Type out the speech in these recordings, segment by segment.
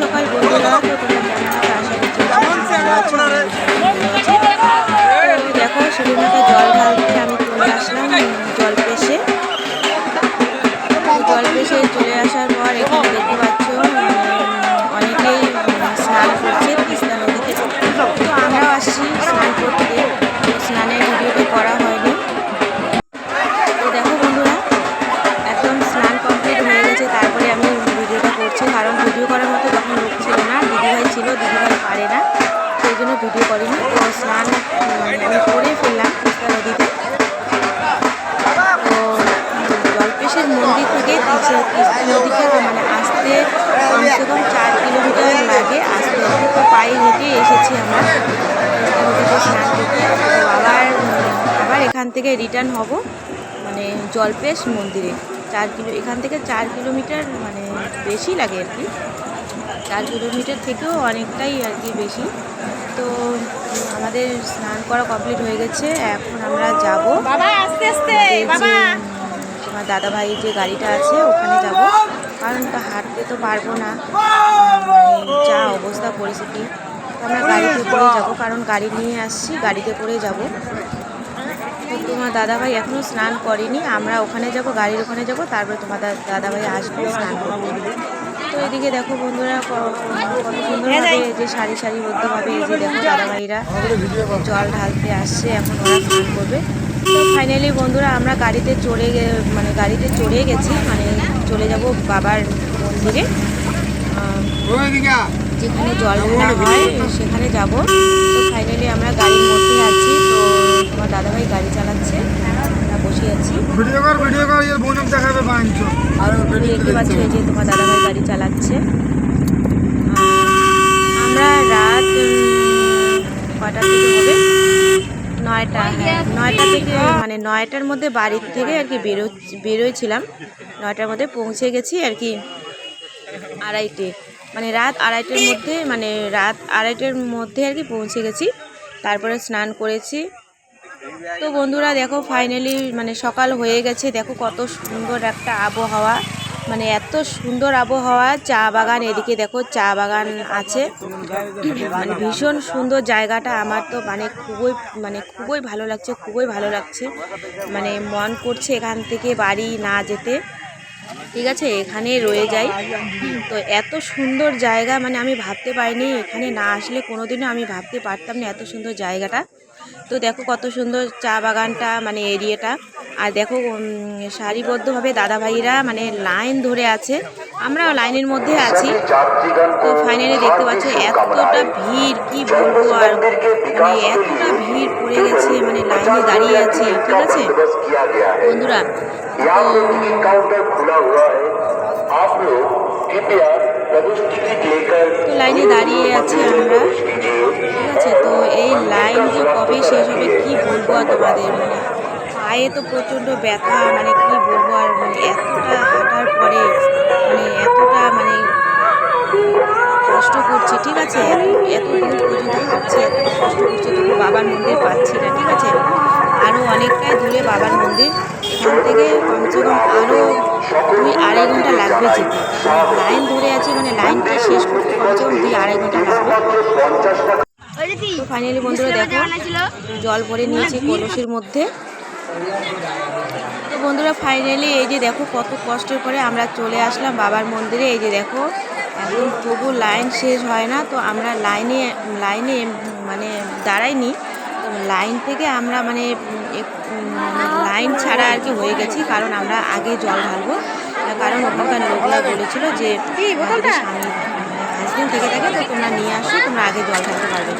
সকাল বন্ধুরা। দেখো সুরিমাকে জল ঢালতে আমি চলে আসলাম জল পেশে। জল পেশে চলে আসার পর এখানে দেখতে পাচ্ছ অনেকেই স্নান করছে তিস্তা নদীতে। তো আমরাও আসছি স্নান করতে। তিস্তা নদীতে মানে আসতে কমসে কম চার কিলোমিটার লাগে। আসতে আসতে তো পায়ে হেঁটে এসেছি আমরা। নদীতে স্নান করতে আবার আবার এখান থেকে রিটার্ন হব মানে জলপেশ মন্দিরে। চার কিলো এখান থেকে চার কিলোমিটার মানে বেশি লাগে আর কি। চার কিলোমিটার থেকেও অনেকটাই আর কি বেশি। তো আমাদের স্নান করা কমপ্লিট হয়ে গেছে এখন আমরা যাব। বাবা আস্তে আস্তে বাবা। তোমার ভাই যে গাড়িটা আছে, ওখানে যাব। কারণ তো হাঁটতে তো পারব না। মানে যা অবস্থা পরিস্থিতি, তো আমরা গাড়িতে করে যাব। কারণ গাড়ি নিয়ে আসছি, গাড়িতে করে যাব। তোমার দাদাভাই এখনও স্নান করেনি। আমরা ওখানে যাব, গাড়ির ওখানে যাব, তারপরে তোমার দাদাভাই আসবে স্নান করতে। তো এদিকে দেখো বন্ধুরা কত সুন্দরভাবে যে সারি সারিবদ্ধভাবে এই যে দেখো দাদাভাইরা জল ঢালতে আসছে, এখন ওরা স্নান করবে। তো ফাইনালি বন্ধুরা আমরা গাড়িতে চড়ে গে- মানে গাড়িতে চড়ে গেছি মানে চলে যাব বাবার মন্দিরে যেখানে জল ঢালা হয় সেখানে যাব। তো ফাইনালি আমরা গাড়ির মধ্যে আছি তো তোমার দাদাভাই গাড়ি চালাচ্ছে আমরা বসে আছি। আর দেখতে পাচ্ছি যে তোমার দাদাভাই গাড়ি চালাচ্ছে। আমরা রাত কটার থেকে হবে? নয়টা হ্যাঁ নয়টা থেকে মানে নয়টার মধ্যে বাড়ির থেকে আর কি বেরো বেরোয়ছিলাম নয়টার মধ্যে পৌঁছে গেছি আর কি আড়াইটে। মানে রাত আড়াইটের মধ্যে মানে রাত আড়াইটের মধ্যে আর কি পৌঁছে গেছি। তারপরে স্নান করেছি। তো বন্ধুরা দেখো ফাইনালি মানে সকাল হয়ে গেছে। দেখো কত সুন্দর একটা আবহাওয়া। মানে এত সুন্দর আবহাওয়া, চা বাগান এদিকে দেখো, চা বাগান আছে। মানে ভীষণ সুন্দর জায়গাটা আমার তো মানে খুবই মানে খুবই ভালো লাগছে, খুবই ভালো লাগছে। মানে মন করছে এখান থেকে বাড়ি না যেতে। ঠিক আছে, এখানে রয়ে যাই। তো এত সুন্দর জায়গা মানে আমি ভাবতে পারিনি এখানে না আসলে কোনোদিনও আমি ভাবতে পারতাম না এত সুন্দর জায়গাটা। তো দেখো কত সুন্দর চা বাগানটা মানে এরিয়াটা। আর দেখো সারিবদ্ধভাবে দাদাভাইরা মানে লাইন ধরে আছে। আমরাও লাইনের মধ্যে আছি। তো ফাইনালি দেখতে পাচ্ছ এতটা ভিড় কি বলব আর? মানে এতটা ভিড় পড়ে গেছে মানে লাইনে দাঁড়িয়ে আছি ঠিক আছে? বন্ধুরা তো লাইনে দাঁড়িয়ে আছি আমরা। ঠিক আছে তো এই লাইন যে কবে শেষ হবে কি বলব তোমাদের? মানে পায়ে তো প্রচণ্ড ব্যথা মানে কি বলব আর মানে এতটা হাঁটার পরে মানে এতটা মানে কষ্ট করছি ঠিক আছে? এত এত দূর পর্যন্ত হাঁটছি এতটা কষ্ট করছি তবু বাবার মন্দির পাচ্ছি না ঠিক আছে? আরও অনেকটাই দূরে বাবার মন্দির এখান থেকে কমসে কম আরও দুই আড়াই ঘণ্টা লাগবে যেতে। লাইন ধরে আছে মানে লাইনটা শেষ করতে কমসে কম দুই আড়াই ঘণ্টা লাগবে। ফাইনালি বন্ধুরা দেখো জল ভরে নিয়েছি কলসির মধ্যে। তো বন্ধুরা ফাইনালি এই যে দেখো কত কষ্টের পরে আমরা চলে আসলাম বাবার মন্দিরে। এই যে দেখো এখন তবু লাইন শেষ হয় না তো আমরা লাইনে লাইনে মানে দাঁড়াইনি। তো লাইন থেকে আমরা মানে লাইন ছাড়া আর কি হয়ে গেছি কারণ আমরা আগে জল ঢালবো। কারণ ওখানকার লোকরা বলেছিল যে হাজবেন্ড থেকে থাকে তো তোমরা নিয়ে আসো তোমরা আগে জল ঢালতে পারবে।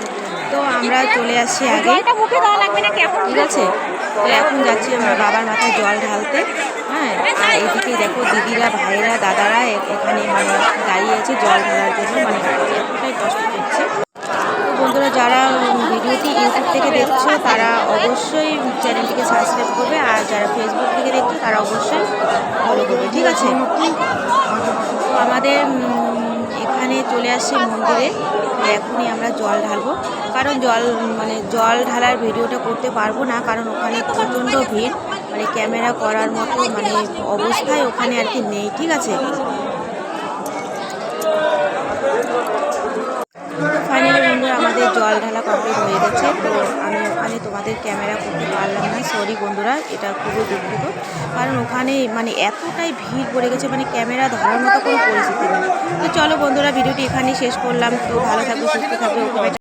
তো আমরা চলে আসছি আগে। ঠিক আছে? তো এখন যাচ্ছি আমরা বাবার মাথায় জল ঢালতে হ্যাঁ আর এদিকে দেখো দিদিরা, ভাইয়েরা, দাদারা এখানে মানে দাঁড়িয়ে আছে জল ঢালার জন্য মানে এতটাই কষ্ট তো বন্ধুরা, যারা ভিডিওটি ইউটিউব থেকে দেখছ, তারা অবশ্যই চ্যানেলটিকে সাবস্ক্রাইব করবে, আর যারা ফেসবুক থেকে দেখছ, তারা অবশ্যই ফলো করবে, ঠিক আছে? আমাদের এখানে চলে আসছি মন্দিরে এখনই আমরা জল ঢালবো। কারণ জল মানে জল ঢালার ভিডিওটা করতে পারব না, কারণ ওখানে প্রচণ্ড ভিড় মানে ক্যামেরা করার মতো মানে অবস্থায় ওখানে আর কি নেই, ঠিক আছে? জল ঢালা কমপ্লিট হয়ে গেছে। তো আমি ওখানে তোমাদের ক্যামেরা করতে পারলাম না। সরি বন্ধুরা, এটা খুবই দুঃখিত। কারণ ওখানে মানে এতটাই ভিড় পড়ে গেছে মানে ক্যামেরা ধরার মতো কোনো পরিস্থিতি নেই। তো চলো বন্ধুরা, ভিডিওটি এখানেই শেষ করলাম। তো ভালো থাকবে সুস্থ থাকবে